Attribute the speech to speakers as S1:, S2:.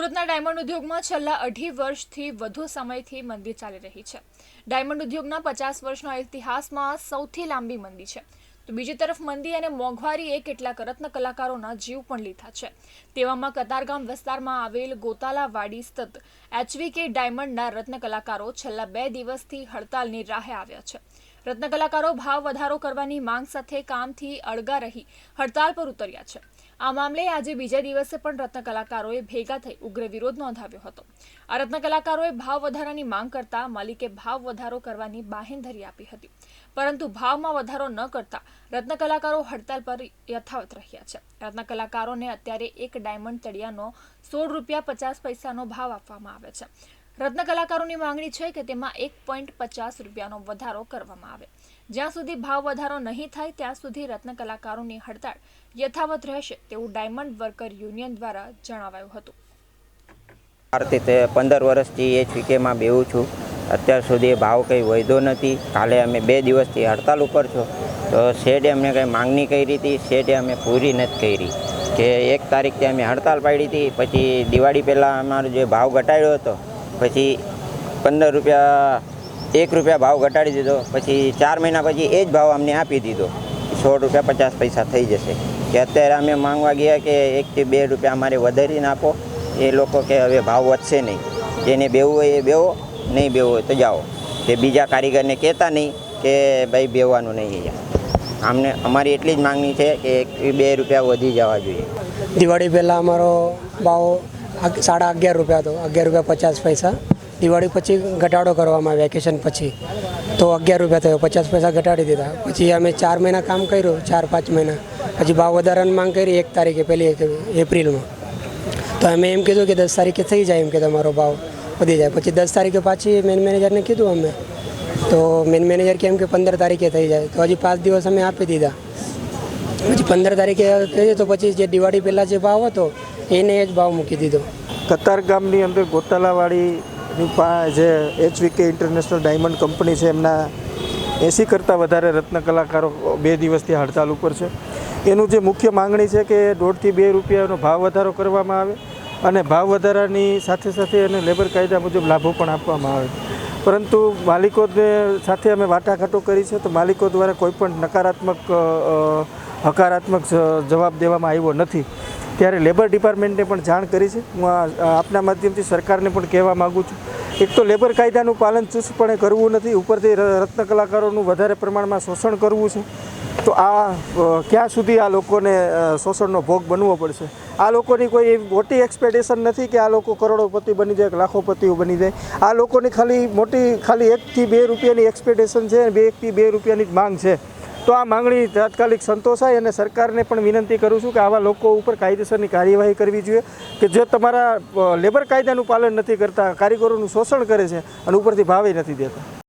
S1: સુરતના ડાયમંડ ઉદ્યોગમાં છેલ્લા અઢી વર્ષથી વધુ સમયથી મંદી ચાલી રહી છે. ડાયમંડ ઉદ્યોગના પચાસ વર્ષના ઇતિહાસમાં સૌથી લાંબી મંદી છે. તો બીજી તરફ મંદી અને મોંઘવારીએ કેટલાક રત્ન કલાકારોના જીવ પણ લીધા છે. તેવામાં કતારગામ વિસ્તારમાં આવેલ ગોતાલાવાડી સ્થિત એચવીકે ડાયમંડના રત્ન કલાકારો છેલ્લા બે દિવસથી હડતાલની રાહે આવ્યા છે. રત્ન કલાકારો ભાવ વધારો કરવાની માંગ સાથે કામથી અળગા રહી હડતાલ પર ઉતર્યા છે. આ મામલે આજે બીજા દિવસે પણ રત્ન કલાકારોએ ભેગા થઈ ઉગ્ર વિરોધ નોંધાવ્યો હતો. આ રત્ન કલાકારોએ ભાવ વધારાની માંગ કરતા માલિકે ભાવ વધારો કરવાની બાહેંધરી આપી હતી. પરંતુ ભાવમાં વધારો ન કરતા રત્ન કલાકારો હડતાલ પર યથાવત રહ્યા છે. રત્ન કલાકારોને અત્યારે એક ડાયમંડ તળિયાનો સોળ રૂપિયા પચાસ પૈસાનો ભાવ આપવામાં આવે છે. રત્ન કલાકારોની માંગણી છે કે તેમાં એક પોઈન્ટ પચાસ રૂપિયાનો વધારો કરવામાં આવે. જ્યાં સુધી ભાવ વધારો નહીં થાય, ત્યાં સુધી રત્ન કલાકારોની હડતાળ યથાવત રહેશે તેવું ડાયમંડ વર્કર યુનિયન દ્વારા જણાવાયું હતું.
S2: તે પંદર વર્ષથી એ ચીકેમાં બેવું છું. અત્યાર સુધી ભાવ કંઈ વધ્યો નથી. કાલે અમે બે દિવસથી હડતાલ ઉપર છો. તો શેઠે અમને કંઈ માંગણી કરી હતી? શેઠે અમે પૂરી નથી કરી. કે એક તારીખથી અમે હડતાલ પાડી હતી. પછી દિવાળી પહેલાં અમારો જે ભાવ ઘટાડ્યો હતો પછી પંદર રૂપિયા, એક રૂપિયા ભાવ ઘટાડી દીધો. પછી ચાર મહિના પછી એ જ ભાવ અમને આપી દીધો. સોળ રૂપિયા પચાસ પૈસા થઈ જશે. કે અત્યારે અમે માંગવા ગયા કે એકથી બે રૂપિયા અમારે વધારીને આપો. એ લોકો કે હવે ભાવ વધશે નહીં. જેને બેવું હોય એ બેવો, નહીં બેવું હોય તો જાઓ. તે બીજા કારીગરને કહેતા નહીં કે ભાઈ બેવાનું નહીં અમને, અમારી એટલી જ માંગણી છે કે એક બે રૂપિયા વધી જવા જોઈએ.
S3: દિવાળી પહેલાં અમારો ભાવ સાડા અગિયાર રૂપિયા હતો અગિયાર રૂપિયા પચાસ પૈસા. દિવાળી પછી ઘટાડો કરવામાં આવ્યો વેકેશન પછી. તો અગિયાર રૂપિયા થયો, પચાસ પૈસા ઘટાડી દીધા. પછી અમે ચાર મહિના કામ કર્યું, ચાર પાંચ મહિના. પછી ભાવ વધારાની માંગ કરી, એક તારીખે પહેલી એપ્રિલમાં. તો અમે એમ કીધું કે દસ તારીખે થઈ જાય એમ કે તમારો ભાવ વધી જાય. પછી દસ તારીખે પાછી મેન મેનેજરને કીધું અમે. તો મેન મેનેજર કેમ કે પંદર તારીખે થઈ જાય. તો હજી પાંચ દિવસ અમે આપી દીધા. પછી પંદર તારીખે કહીએ તો પછી જે દિવાળી પહેલાં જે ભાવ હતો એને એ જ ભાવ મૂકી દીધો.
S4: કતાર ગામની અંદર ગોતાલાવાડીની પા જે એચવીકે ઇન્ટરનેશનલ ડાયમંડ કંપની છે, એમના એંસી કરતાં વધારે રત્ન કલાકારો બે દિવસથી હડતાલ ઉપર છે. એનું જે મુખ્ય માંગણી છે કે દોઢથી બે રૂપિયાનો ભાવ વધારો કરવામાં આવે અને ભાવ વધારાની સાથે સાથે એને લેબર કાયદા મુજબ લાભો પણ આપવામાં આવે. પરંતુ માલિકોને સાથે અમે વાટાઘાટો કરી છે, તો માલિકો દ્વારા કોઈ પણ નકારાત્મક હકારાત્મક જવાબ દેવામાં આવ્યો નથી. ત્યારે લેબર ડિપાર્ટમેન્ટને પણ જાણ કરી છે. હું આપના માધ્યમથી સરકારને પણ કહેવા માગું છું. એક તો લેબર કાયદાનું પાલન ચુસ્તપણે કરવું નથી. ઉપરથી રત્ન કલાકારોનું વધારે પ્રમાણમાં શોષણ કરવું છે. તો આ ક્યાં સુધી આ લોકોને શોષણનો ભોગ બનવો પડશે? આ લોકોની કોઈ એવી મોટી એક્સપેક્ટેશન નથી કે આ લોકો કરોડોપતિ બની જાય લાખોપતિઓ બની જાય. આ લોકોની ખાલી મોટી, ખાલી એકથી બે રૂપિયાની એક્સપેક્ટેશન છે બે એકથી બે રૂપિયાની જ માંગ છે. તો આ માંગણી તાત્કાલિક સંતોષાય અને સરકારને પણ વિનંતી કરું છું કે આવા લોકો ઉપર કાયદેસરની કાર્યવાહી કરવી જોઈએ, કે જે તમારા લેબર કાયદાનું પાલન નથી કરતા, કારીગરોનું શોષણ કરે છે અને ઉપરથી ભાવે નથી દેતા.